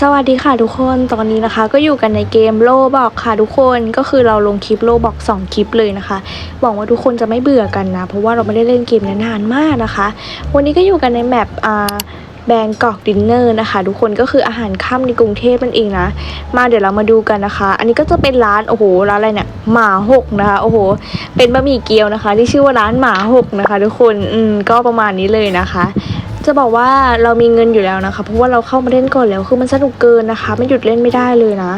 สวัสดีค่ะทุกคนตอนนี้นะคะก็อยู่กันในเกมโลบอกค่ะทุกคนก็คือเราลงคลิปโลบอกสองคลิปเลยนะคะหวังว่าทุกคนจะไม่เบื่อกันนะ เพราะว่าเราไม่ได้เล่นเกมนี้นานมากนะคะ วันนี้ก็อยู่กันในแมปอ่าแบงกอกดินเนอร์นะคะทุกคนก็คืออาหารค่ำในกรุงเทพนั่นเองนะมาเดี๋ยวเรามาดูกันนะคะ อันนี้ก็จะเป็นร้านโอ้โหร้านอะไรเนี่ยหมาหกนะคะโอ้โห เป็นบะหมี่เกี๊ยวนะคะ ที่ชื่อว่าร้านหมาหกนะคะ ทุกคนอืมก็ประมาณนี้เลยนะคะ จะบอกว่าเรามีเงินอยู่แล้วนะคะ เพราะว่าเราเข้ามาเล่นก่อนแล้วคือมันสนุกเกินนะคะไม่หยุดเล่นไม่ได้เลยนะ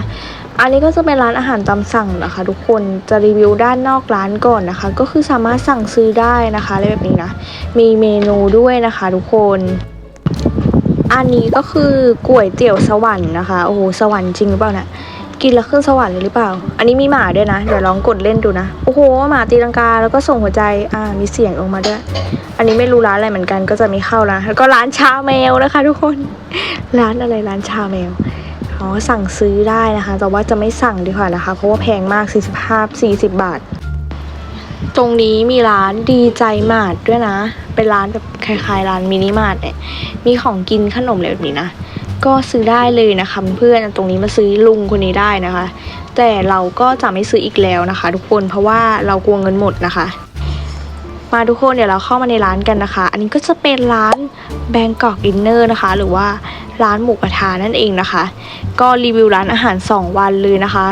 อันนี้ก็จะเป็นร้านอาหารตามสั่งนะคะ ทุกคนจะรีวิวด้านนอกร้านก่อนนะคะ ก็คือสามารถสั่งซื้อได้นะคะอะไรแบบนี้นะมีเมนูด้วยนะคะ ทุกคนอันนี้ก็คือก๋วยเตี๋ยวสวรรค์นะคะ โอ้โห สวรรค์จริงหรือเปล่าเนะี่ย กินแล้วขึ้นสวรรค์เลยหรือเปล่า อันนี้มีหมาด้วยนะ เดี๋ยวลองกดเล่นดูนะ โอ้โห หมาตีลังกาแล้วก็ส่งหัวใจ อ่า มีเสียงออกมาด้วย อันนี้ไม่รู้ร้านอะไรเหมือนกันก็จะมีเข้านะ แล้วก็ร้านชาแมวนะคะ ทุกคน ร้านอะไรร้านชาแมวอ๋อสั่งซื้อได้นะคะ แต่ว่าจะไม่สั่งดีกว่านะคะ เพราะว่าแพงมาก 45 40 บาท ตรงนี้มีร้านดีใจมาร์ทด้วยนะ เป็นร้านแบบคล้ายๆ ร้านมินิมาร์ทเนี่ย มีของกินขนมอะไรแบบนี้นะ ก็ซื้อได้เลยนะคะเพื่อนตรงนี้มาซื้อลุงคนนี้ได้นะคะ แต่เราก็จะไม่ซื้ออีกแล้วนะคะ ทุกคนเพราะว่าเรากลัวเงินหมดนะคะ มาทุกคนเดี๋ยวเราเข้ามาในร้านกันนะคะ อันนี้ก็จะเป็นร้านแบงกอกดินเนอร์นะคะ หรือว่าร้านหมูกระทะนั่นเองนะคะ ก็รีวิวร้านอาหาร 2 วันเลยนะคะ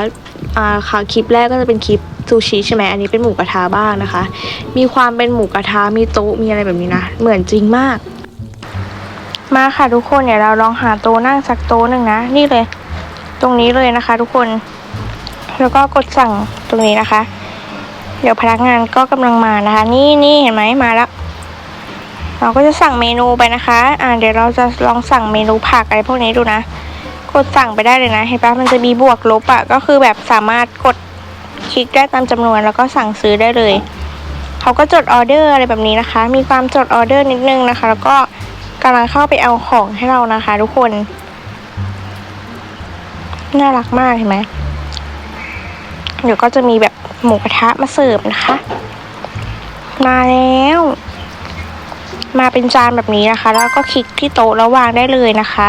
อ่าค่ะคลิปแรกก็จะเป็นคลิปซูชิใช่ไหมอันนี้เป็นหมูกระทะบ้างนะคะ มีความเป็นหมูกระทะมีโต๊ะมีอะไรแบบนี้นะ เหมือนจริงมาก มาค่ะทุกคนเดี๋ยวเราลองหาโต๊ะนั่งสักโต๊ะหนึ่งนะ นี่เลย ตรงนี้เลยนะคะ ทุกคน แล้วก็กดสั่งตรงนี้นะคะ เดี๋ยวพนักงานก็กำลังมานะคะ นี่นี่เห็นไหมมาแล้ว เราก็จะสั่งเมนูไปนะคะ อ่าเดี๋ยวเราจะลองสั่งเมนูผักอะไรพวกนี้ดูนะ กดสั่งไปได้เลยนะ เห็นปะมันจะมีบวกลบอะ่ะก็คือแบบสามารถกดคลิกได้ตามจำนวนแล้วก็สั่งซื้อได้เลย เขาก็จดออเดอร์อะไรแบบนี้นะคะ มีความจดออเดอร์นิดนึงนะคะ แล้วก็ กำลังเข้าไปเอาของให้เรานะคะ ทุกคน น่ารักมากเห็นไหมเดี๋ยวก็จะมีแบบหมูกระทะมาเสิร์ฟนะคะ มาแล้ว มาเป็นจานแบบนี้นะคะ แล้วก็คลิกที่โต๊ะแล้ววางได้เลยนะคะ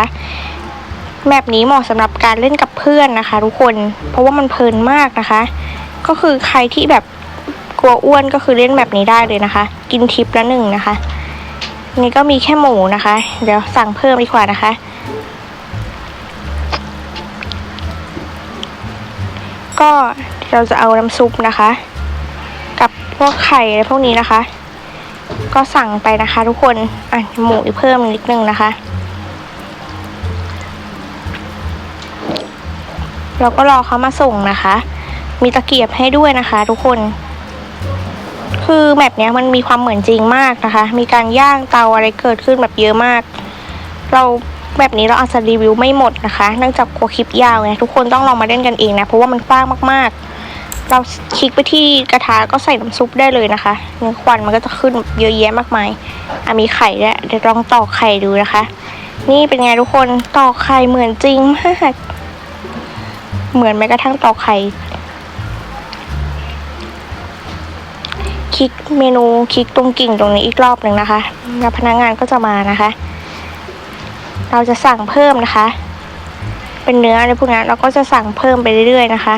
แบบนี้เหมาะสำหรับการเล่นกับเพื่อนนะคะ ทุกคน เพราะว่ามันเพลินมากนะคะ ก็คือใครที่แบบกลัวอ้วนก็คือเล่นแบบนี้ได้เลยนะคะ กินทิปละหนึ่งนะคะ นี่ก็มีแค่หมูนะคะ เดี๋ยวสั่งเพิ่มดีกว่านะคะ ก็เราจะเอาน้ำซุปนะคะ กับพวกไข่อะไรพวกนี้นะคะ ก็สั่งไปนะคะทุกคนอะหมูอีกเพิ่มนิดนึงนะคะ เราก็รอเขามาส่งนะคะ มีตะเกียบให้ด้วยนะคะ ทุกคน คือแบบเนี้ยมันมีความเหมือนจริงมากนะคะ มีการย่างเตาอะไรเกิดขึ้นแบบเยอะมาก เราแบบนี้เราอาจจะรีวิวไม่หมดนะคะ เนื่องจากกลัวคลิปยาวไงทุกคนต้องลองมาเล่นกันเองนะ เพราะว่ามันกว้างมากๆ เราคลิกไปที่กระทะก็ใส่น้ำซุปได้เลยนะคะเนื้อควันมันก็จะขึ้นเยอะแยะมากมายอะมีไข่ด้วยเดี๋ยวลองตอกไข่ดูนะคะ นี่เป็นไงทุกคนตอกไข่เหมือนจริงมากเหมือนแม้กระทั่งตอกไข่ คลิกเมนูคลิกตรงกิ่งตรงนี้อีกรอบหนึ่งนะคะ แล้วพนักงานก็จะมานะคะ เราจะสั่งเพิ่มนะคะ เป็นเนื้ออะไรพวกนี้เราก็จะสั่งเพิ่มไปเรื่อยๆนะคะ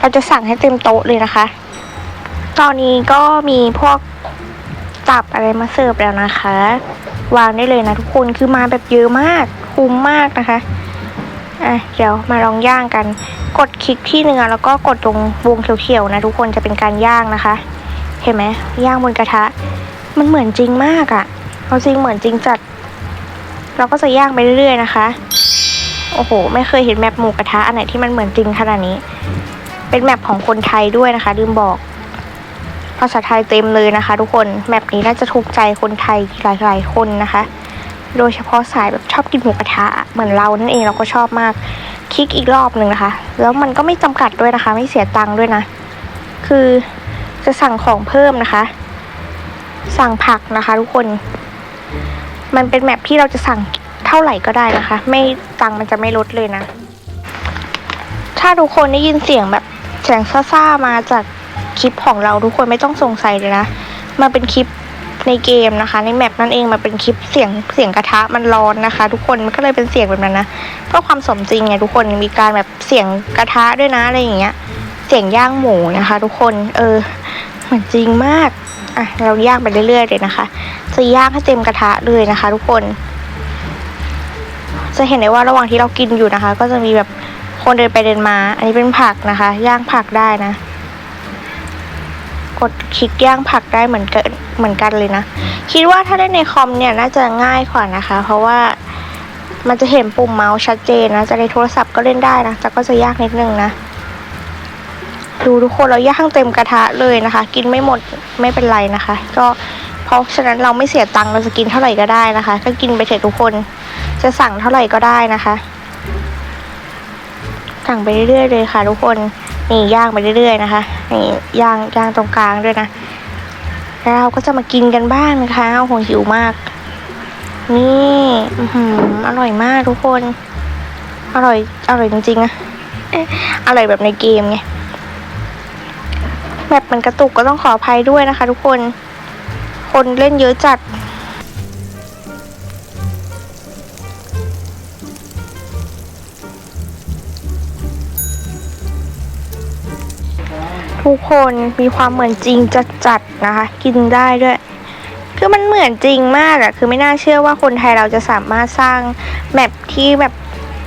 เราจะสั่งให้เต็มโต๊ะเลยนะคะ ตอนนี้ก็มีพวกตับอะไรมาเสิร์ฟแล้วนะคะ วางได้เลยนะทุกคน คือมาแบบเยอะมาก คุ้มมากนะคะ อะเดี๋ยวมาลองย่างกัน กดคลิกที่เนื้อแล้วก็กดตรงวงเขียวๆนะทุกคนจะเป็นการย่างนะคะ เห็นไหมย่างบนกระทะ มันเหมือนจริงมากอะ่ะเอาจริงเหมือนจริงจัด เราก็จะย่างไปเรื่อยๆนะคะ โอ้โห ไม่เคยเห็นแมปหมูกระทะอันไหนที่มันเหมือนจริงขนาดนี้ เป็นแมปของคนไทยด้วยนะคะลืมบอก ภาษาไทยเต็มเลยนะคะ ทุกคนแมปนี้น่าจะถูกใจคนไทยหลายๆคนนะคะ โดยเฉพาะสายแบบชอบกินหมูกระทะเหมือนเรานั่นเองเราก็ชอบมากคลิกอีกรอบหนึ่งนะคะ แล้วมันก็ไม่จำกัดด้วยนะคะ ไม่เสียตังค์ด้วยนะ คือจะสั่งของเพิ่มนะคะ สั่งผักนะคะ ทุกคน มันเป็นแมปที่เราจะสั่งเท่าไหร่ก็ได้นะคะ ไม่ตังค์มันจะไม่ลดเลยนะ ถ้าทุกคนได้ยินเสียงแบบเสียงซ่าๆมาจากคลิปของเราทุกคนไม่ต้องสงสัยเลยนะมันเป็นคลิป ในเกมนะคะ ในแมปนั่นเองมันเป็นคลิปเสียงเสียงกระทะมันร้อนนะคะ ทุกคนมันก็เลยเป็นเสียงแบบนั้นนะเพื่อความสมจริงไงทุกคนมีการแบบเสียงกระทะด้วยนะอะไรอย่างเงี้ย เสียงย่างหมูนะคะ ทุกคนเออเหมือนจริงมากอะเราย่างไปเรื่อยๆเลยนะคะจะย่างให้เต็มกระทะเลยนะคะ ทุกคน จะเห็นได้ว่าระหว่างที่เรากินอยู่นะคะ ก็จะมีแบบคนเดินไปเดินมา อันนี้เป็นผักนะคะ ย่างผักได้นะ กดคลิกย่างผักได้เหมือนกัน เหมือนกันเลยนะ คิดว่าถ้าเล่นในคอมเนี่ยน่าจะง่ายกว่านะคะ เพราะว่ามันจะเห็นปุ่มเมาส์ชัดเจนนะจะในโทรศัพท์ก็เล่นได้นะแต่ก็จะยากนิดนึงนะ ดูทุกคนเราย่างเต็มกระทะเลยนะคะ กินไม่หมดไม่เป็นไรนะคะ ก็เพราะฉะนั้นเราไม่เสียตังค์เราจะกินเท่าไหร่ก็ได้นะคะ ก็กินไปเถอะทุกคนจะสั่งเท่าไหร่ก็ได้นะคะสั่งไปเรื่อยๆเลยค่ะ ทุกคนนี่ย่างไปเรื่อยๆนะคะนี่ย่างย่างตรงกลางด้วยนะ แล้วเราก็จะมากินกันบ้างนะคะโอ้โหหิวมาก นี่อร่อยมากทุกคน อร่อย อร่อยจริงๆเอ๊ะอร่อยแบบในเกมไงแบบมันกระตุกก็ต้องขออภัยด้วยนะคะ ทุกคน คนเล่นเยอะจัด ทุกคนมีความเหมือนจริงจัดๆนะคะ กินได้ด้วย คือมันเหมือนจริงมากอะคือไม่น่าเชื่อว่าคนไทยเราจะสามารถสร้างแมปที่แบบ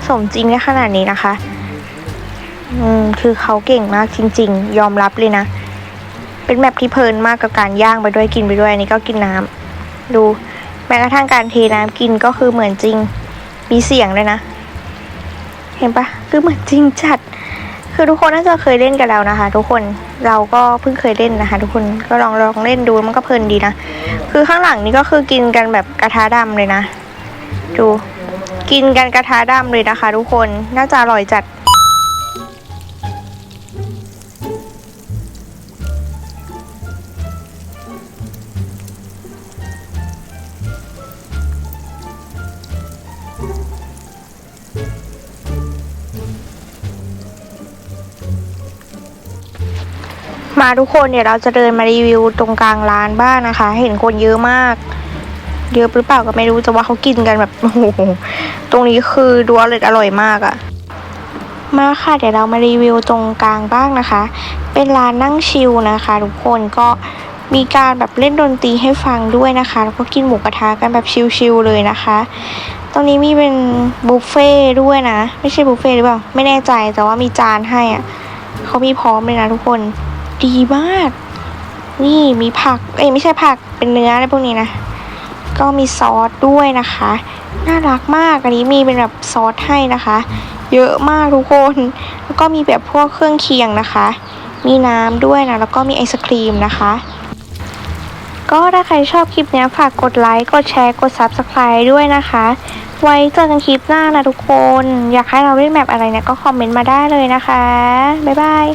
สมจริงได้ขนาดนี้นะคะ อืมคือเขาเก่งมากจริง ๆ ยอมรับเลยนะ เป็นแมปที่เพลินมากกับการย่างไปด้วยกินไปด้วยอันนี้ก็กินน้ำดูแม้กระทั่งการเทน้ำกินก็คือเหมือนจริง มีเสียงด้วยนะ เห็นปะคือเหมือนจริงจัด คือทุกคนน่าจะเคยเล่นกันแล้วนะคะ ทุกคนเราก็เพิ่งเคยเล่นนะคะ ทุกคนก็ลองลองเล่นดูมันก็เพลินดีนะคือข้างหลังนี่ก็คือกินกันแบบกระทะดำเลยนะ ดู กินกันกระทะดำเลยนะคะ ทุกคนน่าจะอร่อยจัด มาทุกคนเดี๋ยวเราจะเดินมารีวิวตรงกลางร้านบ้างนะคะ เห็นคนเยอะมาก เยอะหรือเปล่าก็ไม่รู้แต่ว่าเขากินกันแบบโอ้โหตรงนี้คือดูอร่อยอร่อยมากอะมาค่ะเดี๋ยวเรามารีวิวตรงกลางบ้างนะคะ เป็นร้านนั่งชิลนะคะ ทุกคนก็มีการแบบเล่นดนตรีให้ฟังด้วยนะคะ แล้วก็กินหมูกระทะกันแบบชิลๆเลยนะคะ ตรงนี้มีเป็นบุฟเฟ่ด้วยนะ ไม่ใช่บุฟเฟ่หรือเปล่า ไม่แน่ใจแต่ว่ามีจานให้อะเขามีพร้อมเลยนะทุกคน ดีมาก นี่มีผัก เอ้ยไม่ใช่ผักเป็นเนื้ออะไรพวกนี้นะ ก็มีซอสด้วยนะคะ น่ารักมากอันนี้มีเป็นแบบซอสให้นะคะ เยอะมากทุกคน แล้วก็มีแบบพวกเครื่องเคียงนะคะ มีน้ำด้วยนะ แล้วก็มีไอศครีมนะคะ ก็ถ้าใครชอบคลิปนี้ฝากกดไลค์ กดแชร์ กด Subscribe ด้วยนะคะ ไว้เจอกันคลิปหน้านะทุกคน อยากให้เราเล่นแบบอะไรเนี่ยก็คอมเมนต์มาได้เลยนะคะ บ๊ายบาย